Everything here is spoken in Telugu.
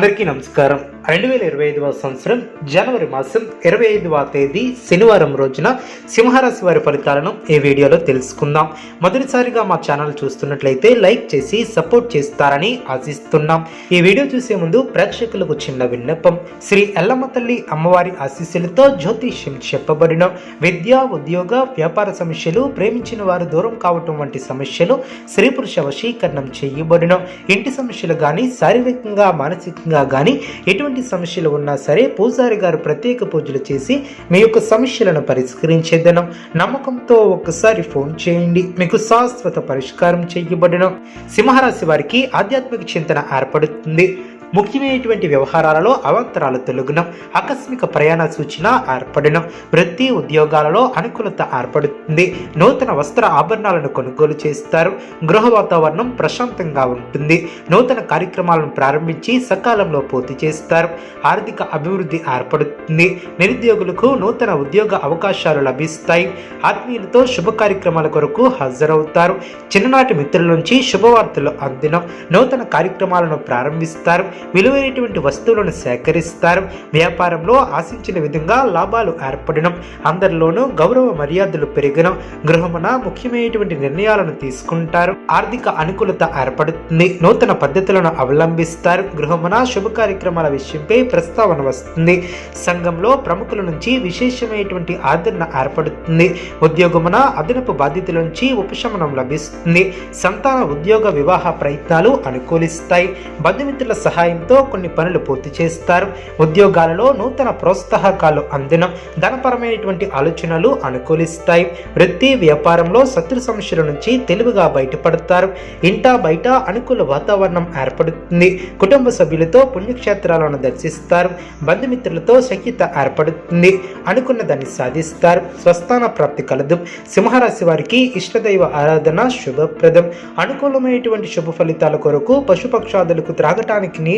అందరికీ నమస్కారం. రెండు వేల ఇరవై ఐదవ సంవత్సరం జనవరి మాసం ఇరవై ఐదవ తేదీ శనివారం రోజున సింహరాశి వారి ఫలితాలను ఈ వీడియోలో తెలుసుకుందాం. మొదటిసారిగా మా ఛానల్ చూస్తున్నట్లయితే లైక్ చేసి సపోర్ట్ చేస్తారని ఆశిస్తున్నాం. ఈ వీడియో చూసే ముందు ప్రేక్షకులకు చిన్న విన్నపం. శ్రీ ఎల్లమ్మ తల్లి అమ్మవారి ఆశీస్సులతో జ్యోతిష్యం చెప్పబడిన విద్య ఉద్యోగ వ్యాపార సమస్యలు ప్రేమించిన వారు దూరం కావటం వంటి సమస్యలు స్త్రీ పురుష వశీకరణం చేయబడిన ఇంటి సమస్యలు కానీ శారీరకంగా మానసికంగా కానీ ఎటువంటి సమస్యలు ఉన్నా సరే పూజారి గారు ప్రత్యేక పూజలు చేసి మీ యొక్క సమస్యలను పరిష్కరించేదనం. నమ్మకంతో ఒక్కసారి ఫోన్ చేయండి. మీకు శాశ్వత పరిష్కారం చేయబడడం సింహరాశి వారికి ఆధ్యాత్మిక చింతన ఏర్పడుతుంది. ముఖ్యమైనటువంటి వ్యవహారాలలో అవాంతరాల తొలగిన. ఆకస్మిక ప్రయాణ సూచన ఏర్పడడం వృత్తి ఉద్యోగాలలో అనుకూలత ఏర్పడుతుంది. నూతన వస్త్ర ఆభరణాలను కొనుగోలు చేస్తారు. గృహ వాతావరణం ప్రశాంతంగా ఉంటుంది. నూతన కార్యక్రమాలను ప్రారంభించి సకాలంలో పూర్తి చేస్తారు. ఆర్థిక అభివృద్ధి ఏర్పడుతుంది. నిరుద్యోగులకు నూతన ఉద్యోగ అవకాశాలు లభిస్తాయి. ఆత్మీయులతో శుభ కార్యక్రమాల కొరకు హాజరవుతారు. చిన్ననాటి మిత్రుల నుంచి శుభవార్తలు అందినం. నూతన కార్యక్రమాలను ప్రారంభిస్తారు. విలువైనటువంటి వస్తువులను సేకరిస్తారు. వ్యాపారంలో ఆశించిన విధంగా లాభాలు ఏర్పడడం అందరిలోనూ గౌరవ మర్యాదలు పెరగడం గృహమున ముఖ్యమైనటువంటి నిర్ణయాలను తీసుకుంటారు. ఆర్థిక అనుకూలత ఏర్పడుతుంది. నూతన పద్ధతులను అవలంబిస్తారు. గృహమున శుభ కార్యక్రమాల విషయంపై ప్రస్తావన వస్తుంది. సంఘంలో ప్రముఖుల నుంచి విశేషమైనటువంటి ఆదరణ ఏర్పడుతుంది. ఉద్యోగమున అదనపు బాధ్యతల నుంచి ఉపశమనం లభిస్తుంది. సంతాన ఉద్యోగ వివాహ ప్రయత్నాలు అనుకూలిస్తాయి. బంధుమిత్రుల సహాయం సహాయంతో కొన్ని పనులు పూర్తి చేస్తారు. ఉద్యోగాలలో నూతన ప్రోత్సాహకాలు అందిన. ధనపరమైనటువంటి ఆలోచనలు అనుకూలిస్తాయి. వృత్తి వ్యాపారంలో శత్రు సమస్యల నుంచి తెలివిగా బయటపడతారు. ఇంటా బయట అనుకూల వాతావరణం ఏర్పడుతుంది. కుటుంబ సభ్యులతో పుణ్యక్షేత్రాలను దర్శిస్తారు. బంధుమిత్రులతో సఖ్యత ఏర్పడుతుంది. అనుకున్న దాన్ని సాధిస్తారు. స్వస్థాన ప్రాప్తి కలదు. సింహరాశి వారికి ఇష్టదైవ ఆరాధన శుభప్రదం. అనుకూలమైనటువంటి శుభ ఫలితాల కొరకు పశుపక్షాదులకు త్రాగటానికి